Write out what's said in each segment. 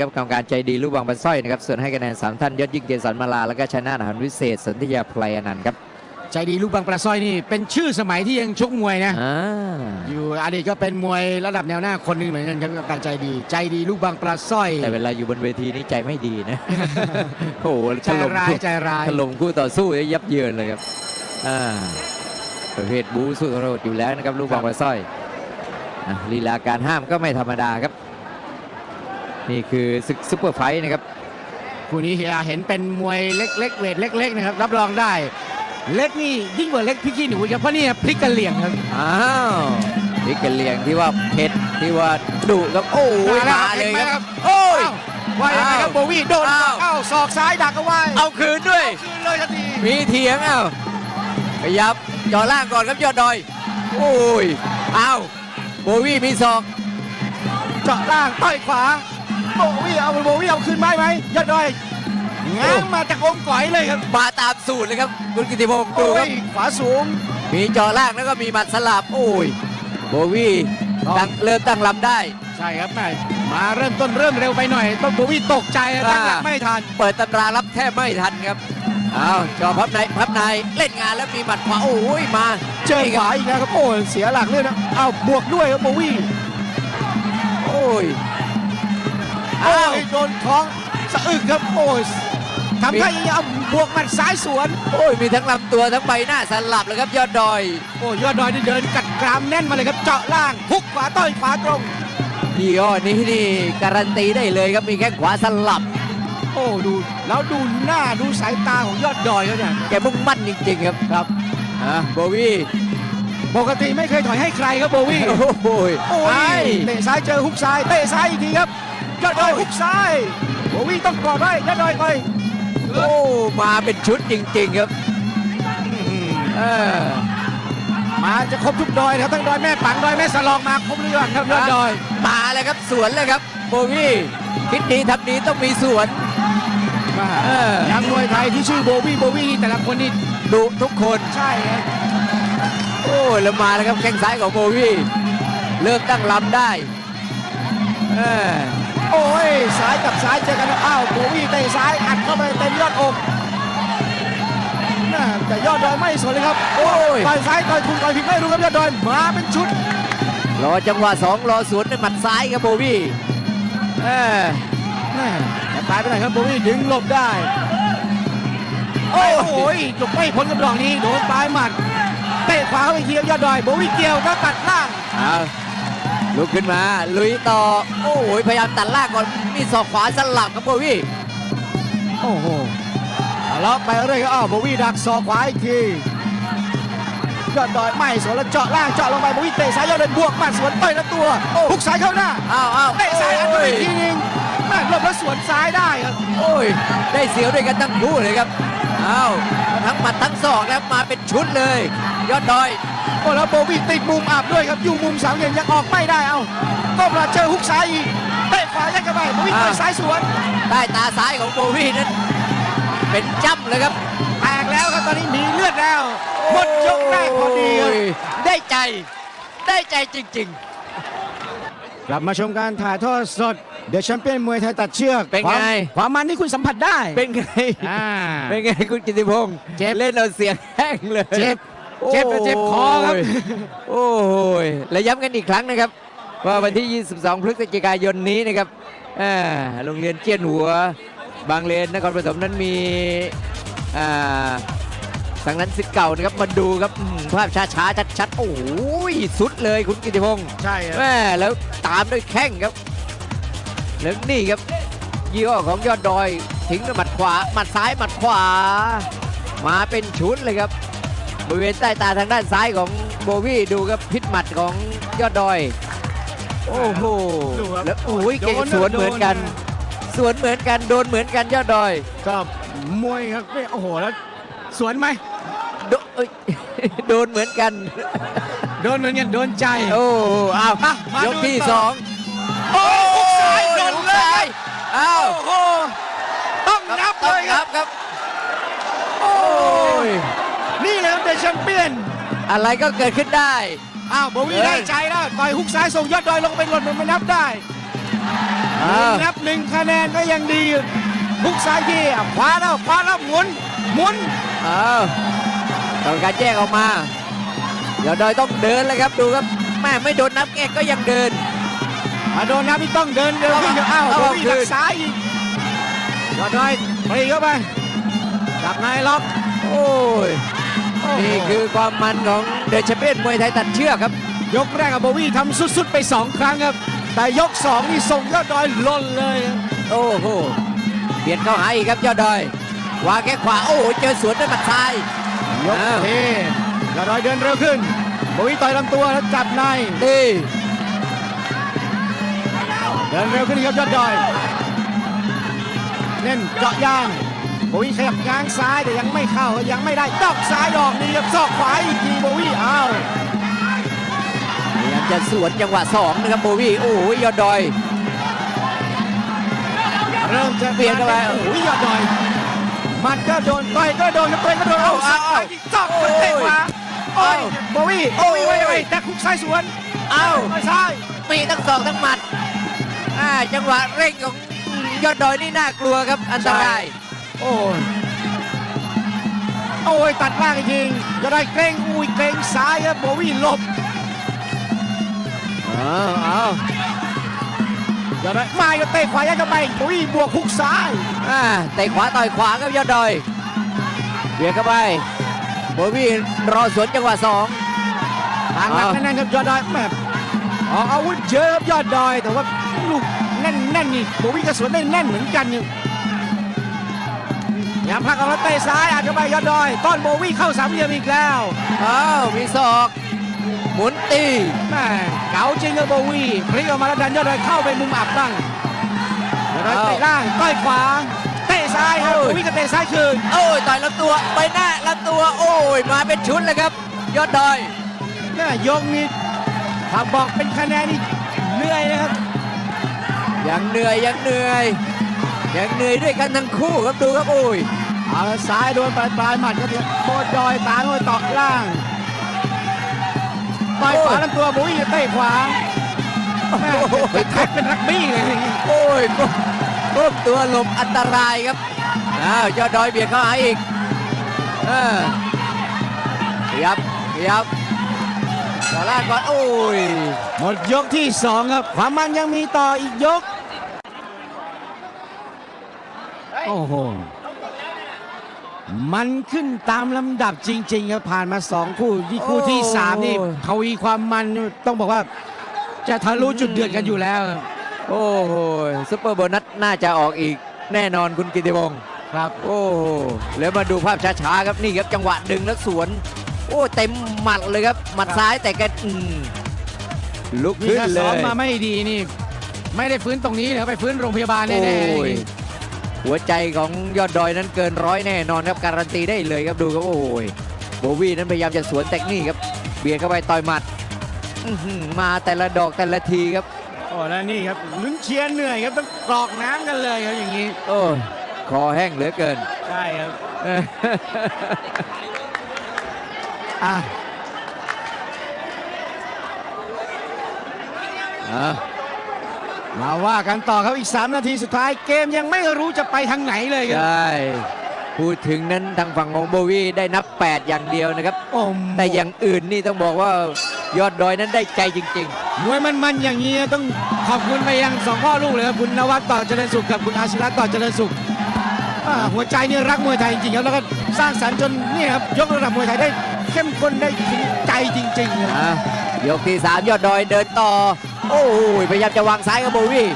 ครับกรรมการใจดีลูกบางบันสร้อยนะครับส่วนให้คะแนนสามท่านยอดยิ่งเกษรมาลาแล้วก็ชนะอาหารวิเศษสันติยาพลายอนันต์ครับใจดีลูกบางปลาสร้อยนี่เป็นชื่อสมัยที่ยังชกมวยนะอ่าอยู่อดีตก็เป็นมวยระดับแนวหน้าคนหนึ่งเหมือนกันครับกับการใจดี ใจดีลูกบางปลาสร้อย แต่เวลาอยู่บนเวทีนี่ใจไม่ดีนะโอ้โหใจถล่มร้ายคู่ใจร้ายถล่มคู่ต่อสู้ยับเยินเลยครับอ่าประเภทบูสู้โรดอยู่แล้วนะครับลูกบางบันสร้อยอะลีลาการห้ามก็ไม่ธรรมดาครับ นี่คือศึกซุปเปอร์ไฟท์นะครับคู่นี้เฮียเห็นเป็นมวยเล็กๆเวทเล็ก ๆ นะครับ รับรองได้ เล็กนี่ยิ่งกว่าเล็กพี่ขี้หนูครับเพราะนี่พลิกกระเหลี่ยงครับอ้าวนี่กระเหลี่ยงที่ว่าเผ็ดที่ว่าดุครับโอ้ยมาเลยครับโอ้ยอ้าวว่ายังไงครับอ้าวโบวี่โดนอ้าวเอ้าศอกซ้ายดักเอาไว้เอาคืนด้วยคืนเลยทันทีมีเถียงเอ้าขยับจ่อล่างก่อนครับยอดดอย โอ้ยเอาโบวี่มีศอกเจาะล่างต่อยขวา โบวี่เอาโบวี่เอาคืนไม้ไหมยอดดอยง้างมาจากองค์ก่อยเลยครับมาตามสูตรเลยครับคุณกิติพงศ์ดูโอ้ครัยบขวาสูง มีจ่อล่างแล้วก็มีหมัดสลับโอ้ยโบวี่ครับตั้งเริ่มตั้งลำได้ ใช่ครับแม่มาเริ่มต้นเริ่มเร็วไปหน่อย ต้องโบวี่ตกใจตั้งหลักไม่ทัน เปิดตำรารับแทบไม่ทันครับเอาจ่อพับในพับในเล่นงานแล้วมีหมัดขวาโอ้ยมาเจอนี่ขครับวาอีกแล้วครับโอ้ยเสียหลักเลยนะเอาบวกด้วยครับโบวี่โอ้ย โอ้อ้าวยโดนท้องสะอึกครับโอ้ยทำท่าอย่างนี้เอาบวกหมัดซ้ายสวน โอ้ยมีทั้งลำตัวทั้งใบหน้าสลับเลยครับยอดดอย โอ้ยยอดดอยนี่เดินกัดกรามแน่นมาเลยครับเจาะล่างฮุกขวาต่อยขวาตรงยี่ห้อนี้นี่การันตีได้เลยครับมีแข้งขวาสลับ โอ้ดูแล้วดูหน้าดูสายตาของยอดดอยเขาเนี่ยแกมุ่งมั่นจริงๆครับครับอะโบวี่ปกติไม่เคยถอยให้ใครครับโบวี่โอ้โหโอ้ไอ้ยเตะซ้ายเจอฮุกซ้ายเตะซ้ายอีกทีครับ ยอดดอยฮุกซ้ายโบวี่ต้องกอดไว้ยอดดอยไปโอ้มาเป็นชุดจริง ๆ ครับเออมาจะครบทุกดอยครับทั้งดอยแม่ปังดอยแม่สลองมาครบเรื่องครับยอดดอยมาเลยครับสวนเลยครับ โบวี่คิดดีทำดีต้องมีสวนนักมวยไทยที่ชื่อโบวี่โบวี่แต่ละคนนี่ดุทุกคนใช่ครับโอ้ยแล้วมาแล้วครับแข้งซ้ายของโบวี่เริ่มตั้งลำได้เออ โอ้ยซ้ายกับซ้ายเจอกันนะอ้าวโบวี่เตะซ้ายอัดเข้าไปเต็มยอดอกแม่แต่ยอดดอยไม่สนเลยครับโอ้ยต่อยซ้ายต่อยถูกต่อยผิดไม่รู้ครับยอดดอยมาเป็นชุดรอจังหวะสองรอสวนด้วยหมัดซ้ายครับโบวี่เออแม่แต่ตายไปไหนครับโบวี่ดึงหลบได้ โอ้โหหลบไม่พ้นกับดอกนี้โดนปลายหมัดเตะขวาเข้าไปอีกทีครับยอดดอยโบวี่เกี่ยวก็ตัดล่างเอา ลุกขึ้นมา ลุยต่อ โอ้ยพยายามตัดล่างก่อน มีศอกขวาสลับครับโบวี่ โอ้โหเอาแล้วไปเรื่อยครับอ้าวโบวี่ดักศอกขวาอีกทียอดดอยไม่สวนแล้วเจาะล่างเจาะลงไปโบวี่เตะซ้ายยอดเดินบวกหมัดสวนต่อยแล้วตัวหุกซ้ายเข้าหน้า อ้าวอ้าวเตะซ้ายอัดเข้าโอ้ไปยอีกทีนึงแม่หลบแล้วสวนซ้ายได้ครับ โอ้ย ได้เสียวด้วยกันทั้งคู่เลยครับ อ้าว ทั้งหมัดทั้งศอกแล้วมาเป็นชุดเลย ยอดดอย โอ้แล้วโบวี่ติดมุมอับด้วยครับอยู่มุมสามเหลี่ยมยังออกไม่ได้เอาก้มมาเจอฮุกซ้ายอีกเตะขวายัดเข้าไปโบวี่ต่อยซ้ายสวนใต้ตาซ้ายของโบวี่นั้นเป็นจ้ำเลยครับแตกแล้วครับตอนนี้มีเลือดแล้วหมดยกแรกพอดีครับโยได้ใจได้ใจจริงกลับมาชมการถ่ายทอดสดเดอะแชมเปี้ยนมวยไทยตัดเชือกเป็นไงความความมันที่คุณสัมผัสได้ๆเป็นไงอ่าเป็นไงคุณกิติพงศ์เจ็บเล่นเอาเสียงแห้งเลยเจ็บ เจ็บและเจ็บคอครับ โอ้ยและย้ำกันอีกครั้งนะครับ ว่าวันที่ 22 พฤศจิกายนนี้นะครับอ่าโรงเรียนเจียนหัว บางเลนนครปฐมนั้นมีอ่าทางนั้นสิทธิ์เก่านะครับมาดูครับอืมภาพช้าๆชัดๆโอ้ยสุดเลยคุณกิติพงศ์ใช่ครับแม่แล้วตามด้วยแข้งครับ แล้วนี่ครับยี่ห้อของยอดดอย ทิ้งด้วยหมัดขวาหมัดซ้ายหมัดขวา มาเป็นชุดเลยครับ บริเวณใต้ตาทางด้านซ้ายของโบวี่ดูครับพิษหมัดของยอดดอย โอ้โหดูครับแล้วโอ้ยเก่งโดนสวนเหมือนกัน โดนสวนเหมือนกันโดนเหมือนกันยอดดอยก็มวยครับไม่โอ้โหแล้วสวนไหมโดเอ้ย โดนเหมือนกัน โดนเหมือนกันโดนใจ โอ้อ้าวอะมายกดูที่ต่อ สองโอ้ฮุกซ้ายโดนหุกเลยซ้ายอ้าวโอ้โหต้องนับเลยครับครับ โอ้ย นี่เลยครับเดอะแชมเปี้ยนอะไรก็เกิดขึ้นได้ อ้าวโบวี่เฮ้ยได้ใจแล้วต่อยฮุกซ้ายส่งยอดดอยลงไปหล่นมันไม่นับได้เอ้านับหนึ่งคะแนนก็ยังดีอยู่ทุกซ้ายที่ขวาแล้วขวาแล้วหมุนหมุนเอาต้องการแยกออกมายอดดอยต้องเดินเลยครับดูครับแม่ไม่โดนนับแกก็ยังเดินมาโดนนับที่ต้องเดินเร็วขึ้นอ้าวเอาโบเอาวี่คืหันกซ้ายอีกยอดน้อยปรีเข้าไปจับนายล็อกโอ้ยโอ้โห นี่คือความมันของเดชเปี้ยนมวยไทยตัดเชือกครับ ยกแรกกับโบวี่ทำสุดๆไปสองครั้งครับ แต่ยกสองนี่ส่งยอดดอยหล่นเลยครับโอ้โหเบียดเข้าหาอีกครับยอดดอยวางแค่ขวา โอ้โห เจอสวนด้วยหมัดซ้าย ยกอ้าวเทยอดดอยเดินเร็วขึ้นโบวี่ต่อยลำตัวแล้วจับในนี่เดินเร็วขึ้นอีกครับยอดดอย เน้นเจาะยาง โบวี่ขยับง้างซ้ายแต่ยังไม่เข้ายังไม่ได้ดอกซ้ายดอกนี้ครับซอกขวาอีกทีโบวี่อ้าวพยายามจะสวนจังหวะสองนะครับโบวี่โอ้โหยอดดอยเริ่มจะเปลี่ยนเข้าไปโอ้โหยอดดอยหมันก็โดนต่อยก็โดนครับต่อยก็โดนเอาเอาซ้ายเอาซอกมันเตะขวาโอ้ยโบวี่โบวี่โอ้ไว้ยไว้แต่คุกซ้ายสวนเอ้าต่อยซ้ายมีทั้งสองทั้งหมัดอ่าจังหวะเร่งของยอดดอยนี่น่ากลัวครับอันตราย โอ้ยโอ้ยตัดล่างอีกทีจะได้เกรงอุ้ยเกรงซ้ายครับโบวี่หลบเอาเอาจะได้มาก็เตะขวายัดเข้าไปโบวี่บวกคุกซ้ายอ่าเตะขวาต่อยขวาครับยอดดอยเบียดเข้าไปโบวี่รอสวนจังหวะสองทางหลักอ้าวแน่นๆครับยอดดอยแม่ออกอาวุธเยอะครับยอดดอย แต่ว่าลูกแน่นแน่นๆนี่โบวี่ก็สวนได้แน่นเหมือนกันอยู่ ยามพักเอาแล้วเตะซ้ายอาจจะไปยอดดอย ต้อนโบวี่เข้าสามเหลี่ยมอีกแล้วอ้าวมีศอกหมุนตีแม่เก๋าจริงครับโบวี่พลิกออกมาแล้วดันยอดดอยเข้าไปมุมอับบ้างยอดดอยเตะล่างต้อยขวาเตะซ้ายครับโบวี่ก็เตะซ้ายคืนโอ้ยต่อยลำตัวไปหน้าลำตัวโอ้ยมาเป็นชุดเลยครับ ยอดดอยแม่ยกนี้ถ้าบอกเป็นคะแนนนี่เหนื่อยนะครับยังเหนื่อยยังเหนื่อย ยังเหนื่อยด้วยกันทั้งคู่ครับดูครับโอ้ยเอาละซ้ายโดนปลายปลายหมัดครับโบดอยตามด้วยตอกล่างต่อยขวาลำตัวบวี่เตะขวาแม่เป็นแท็กเป็นรักบี้เลยโอ้ยก้มตัวหลบอันตรายครับอ้าวยอดดอยเบียดเข้าหาอีกเออยับยับต่อล่างก่อนโอ้ยหมดยกที่สองครับความมันยังมีต่ออีกยก โอ้โห มันขึ้นตามลำดับจริงๆครับผ่านมาสองคู่ที่คู่ที่สามนี่ทวีความมันต้องบอกว่า จะทะลุจุดเดือดกันอยู่แล้วครับโอ้โหซุปเปอร์โบนัสน่าจะออกอีกแน่นอนคุณกิติพงศ์ครับ โอ้โหแล้วมาดูภาพช้าๆครับนี่ครับจังหวะดึงแล้วสวน โอ้เต็มหมัดเลยครับหมัดซ้ายแต่แกอืมลุกนี่ขึ้นถ้าเลซ้อมยมาไม่ดีนี่ ไม่ได้ฟื้นตรงนี้เลยไปฟื้นโรงพยาบาลแน่โอ้ย หัวใจของยอดดอยนั้นเกินร้อยแน่นอนครับการันตีได้เลยครับดูครับโอ้ยโบวี่นั้นพยายามจะสวนแต่กนี่ครับเบียดเข้าไปต่อยหมัดอื้อหือมาแต่ละดอกแต่ละทีครับๆโอ้แล้วนี่ครับลุ้นเชียร์เหนื่อยครับต้องกรอกน้ำกันเลยครับอย่างนี้ โอ้ยคอแห้งเหลือเกินใช่ครับเอออะอะ มาว่ากันต่อครับอีก 3 นาทีสุดท้ายเกมยังไม่รู้จะไปทางไหนเลยคใชรับ่ พูดถึงนั้นทางฝั่งของโบวี่ได้นับ 8 อย่างเดียวนะครับ โอ้แต่อย่างอื่นนี่ต้องบอกว่ายอดดอยนั้นได้ใจจริง มวยมันๆอย่างนี้ต้องขอบคุณไปยังสองพ่อลูกเลยครับคุณนวัดต่อเจริญสุขกับคุณอาชิรัตน์ต่อเจริญสุขอ่าหัวใจนี่รักมวยไทยจริงๆครับแล้วก็สร้างสรรค์จนนี่ครับยกระดับมวยไทยได้เข้มข้นได้ถึงใจจริงๆครับ ๆอะยกที่ 3 ยอดดอยเดินต่อ โอ้ยพยายามจะวางซ้ายกับโบวี่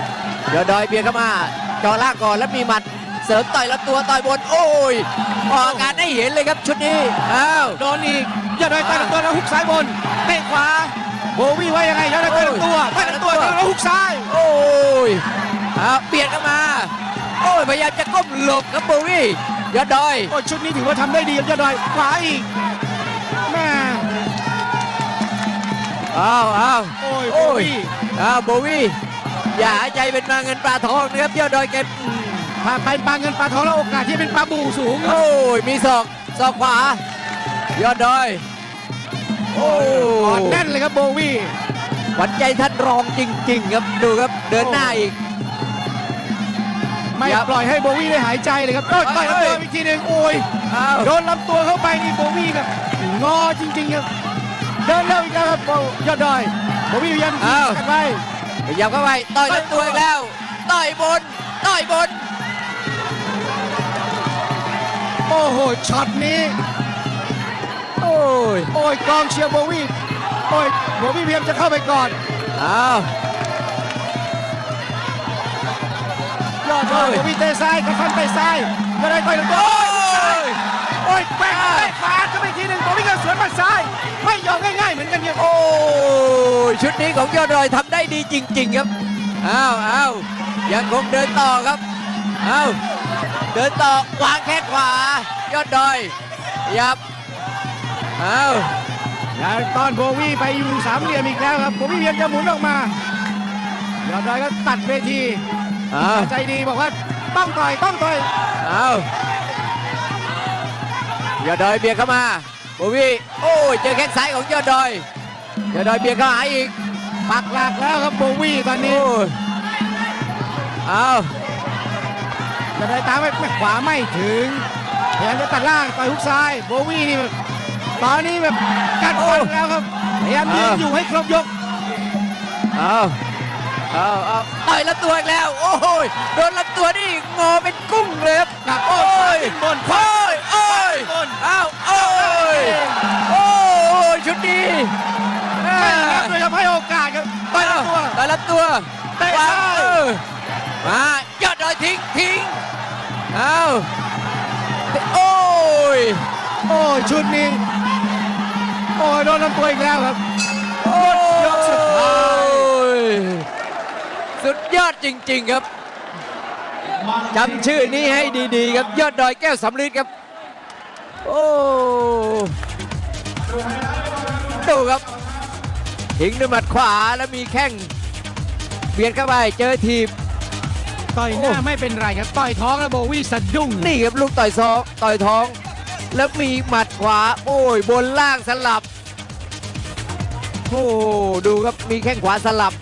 ยอดดอยเบียดเข้ามาเจอล่างก่อนแล้วมีหมัดเสริมต่อยลำตัวต่อยบน โอ้ยออกอาการให้เห็นเลยครับชุดนี้อ้าวโดนอีกยอดดอยต่อยลำตัวแล้วฮุกซ้ายบนเตะขวาโบวี่ไว้ยังไงยอดดอยต่อยลำตัวต่อยลำตัวแล้วฮุกซ้าย โอ้ยอ้าวเบียดเข้ามาโอ้ยพยายามจะก้มหลบครับโบวี่ยอดดอยโอ้ยชุดนี้ถือว่าทำได้ดีครับยอดดอยขวาอีก อ้าวอ้าวโอ้ยโอ้โอ้ยยอ้าวโบวี่อย่าหายใจเป็นมาเงินปลาทองนะครับยอดดอยแกอืมพาไปปลาเงินปลาทองแล้วโอกาสที่เป็นปลาบูสูงครับโอ้ยมีศอกศอกขวายอดดอย โอ้กอดแน่นเลยครับโบวี่ขวัญใจท่านรองจริง ๆ ครับดูครับเดินหน้าอีกยับปล่อยให้โบวี่ได้หายใจเลยครับโดนต่อยลำตัวอีกทีหนึ่งโอ้ยอ้าวโดนลำตัวเข้าไปนี่โบวี่แบบงอจริงๆครับ เดินเร็วอีกแล้วครับโบยอดดอยโบวี่พยายามยิงกันไว้ขยับเข้าไปต่อยลำตัวอีกแล้วต่อยบนต่อยบนโอ้โหช็อตนี้ โอ้ยโอ้ยกองเชียร์โบวี่โอ้ยโบวี่พยายามจะเข้าไปก่อนอ้าว ยอดดอยโบวี่เตะซ้ายกับฟันเตะซ้ายก็ได้ต่อยลำตัวโอ้ย โอ้ยแกว่งได้ฟาดเข้าไปอีกทีหนึ่งโบวี่ก็สวนหมัดซ้าย ไม่ยอมง่ายๆเหมือนกันครับโอ้ยชุดนี้ของยอดดอยทำได้ดีจริง ๆ ครับอ้าวอ้าวยังคงเดินต่อครับอ้าวเดินต่อวางแข้งขวา ยอดดอยยับอ้าวแล้วตอนโบวี่ไปอยู่สามเหลี่ยมอีกแล้วครับโบวี่พยายามจะหมุนออกมายอดดอยก็ตัดเวทีอ้าวใจดีบอกว่าต้องต่อยต้องต่อยอ้าว ยอดดอยเบียดเข้ามาโบวี่โอ้ยเจอแข้งซ้ายของยอดดอยยอดดอยเบียดเข้าหาอีกปักหลักแล้วครับโบวี่ตอนนี้โอ้ยอ้าวจะได้ตามไปไม่ขวาไม่ถึงพยายามจะตัดล่างต่อยฮุกซ้ายโบวี่นี่แบบตอนนี้แบบกัดฟันแล้วครับพยายามยืนอยู่ให้ครบยกอ้าวอ้าวอ้าวต่อยลำตัวอีกแล้ว โอ้ยโดนลำตัวนี่งอเป็นกุ้งเลยครับหนักโอ้ยบนโอ้ยโอ้ยบ นอ้าวโอ้ยโอ้ยชุดนี้อ่าไม่รับเลยครับให้โอกาสครับต่อยลำตัวต่อยลำตัวเตะวางซ้ายเออมายอดดอยทิ้งทิ้งอ้าวโอ้ยโอ้ยชุดนี้โอ้ยโดนลำตัวอีกแล้วครับโอ้ยยกสุดท้ายสุดยอดจริง ๆครับจำชื่อนี้ให้ดีๆครับยอดดอยแก้วสำลีครับ โอ้ดูครับทิ้งด้วยหมัดขวาแล้วมีแข้งเบียดเข้าไปเจอทีบต่อยหน้าไม่เป็นไรครับต่อยท้องแล้วโบวี่สะดุ้งนี่ครับลูกต่อยซอกต่อยท้อง แล้วมีหมัดขวา โอ้ยบนล่างสลับ โอ้ดูครับมีแข้งขวาสลับ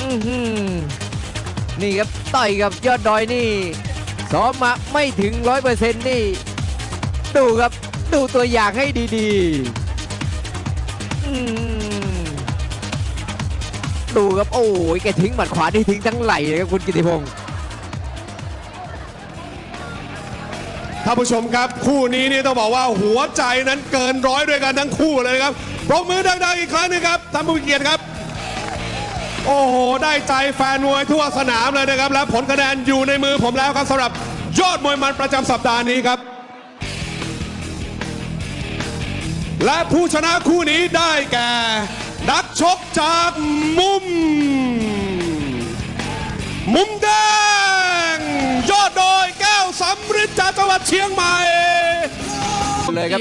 อื้อหือนี่ครับต่อยกับยอดดอยนี่ซ้อมมาไม่ถึงร้อยเปอร์เซ็นต์นี่ ดูครับ ดูตัวอย่างให้ดีๆดูครับโอ้ยแกทิ้งหมัดขวานี่ทิ้งทั้งไหลเลยครับคุณกิติพงศ์ท่านผู้ชมครับ คู่นี้นี่ต้องบอกว่าหัวใจนั้นเกินร้อยด้วยกันทั้งคู่เลยนะครับปรบมือดังๆอีกครั้งหนึงครับท่านผู้มีเกียรติครับ โอ้โห ได้ใจแฟนมวยทั่วสนามเลยนะครับ และผลคะแนนอยู่ในมือผมแล้วครับสำหรับยอดมวยมันประจำสัปดาห์นี้ครับ และผู้ชนะคู่นี้ได้แก่ นักชกจากมุม มุมแดง ยอดโดยแก้วสำริดจากจังหวัดเชียงใหม่เลยครับ